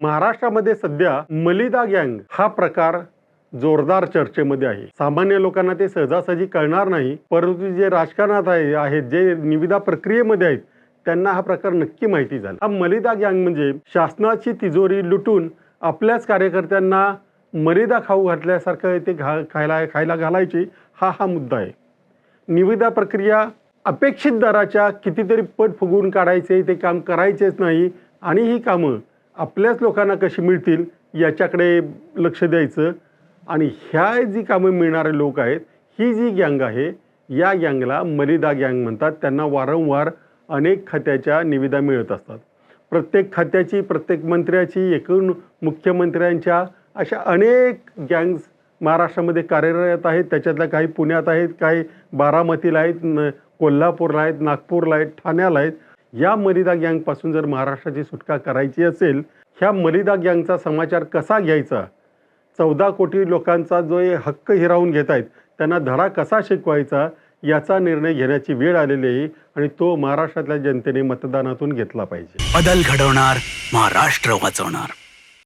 महाराष्ट्रामध्ये सध्या मलिदा गँग हा प्रकार जोरदार चर्चेमध्ये आहे. सामान्य लोकांना ते सहजासहजी कळणार नाही परंतु जे राजकारणात आहे आहेत जे निविदा प्रक्रियेमध्ये आहेत त्यांना हा प्रकार नक्की माहिती झाला. हा मलिदा गँग म्हणजे शासनाची तिजोरी लुटून आपल्याच कार्यकर्त्यांना मलिदा खाऊ घातल्यासारखं ते घा खायला खायला घालायची हा हा मुद्दा आहे. निविदा प्रक्रिया अपेक्षित दराच्या कितीतरी पट फुगवून काढायचे ते काम करायचेच नाही आणि ही कामं आपल्याच लोकांना कशी मिळतील याच्याकडे लक्ष द्यायचं. आणि ह्या जी कामं मिळणारे लोक आहेत ही जी गँग आहे या गँगला मलिदा गँग म्हणतात. त्यांना वारंवार अनेक खात्याच्या निविदा मिळत असतात. प्रत्येक खात्याची प्रत्येक मंत्र्याची एकूण मुख्यमंत्र्यांच्या अशा अनेक गँग्स महाराष्ट्रामध्ये कार्यरत आहेत. त्याच्यातल्या काही पुण्यात आहेत काही बारामतीला आहेत न कोल्हापूरला आहेत नागपूरला आहेत ठाण्याला आहेत. या मलिदा गँगपासून जर महाराष्ट्राची सुटका करायची असेल ह्या मलिदा गँगचा समाचार कसा घ्यायचा? चौदा कोटी लोकांचा जो हे हक्क हिरावून घेत आहेत त्यांना धडा कसा शिकवायचा? याचा निर्णय घेण्याची वेळ आलेली आहे आणि तो महाराष्ट्रातल्या जनतेने मतदानातून घेतला पाहिजे. बदल घडवणार महाराष्ट्र वाचवणार.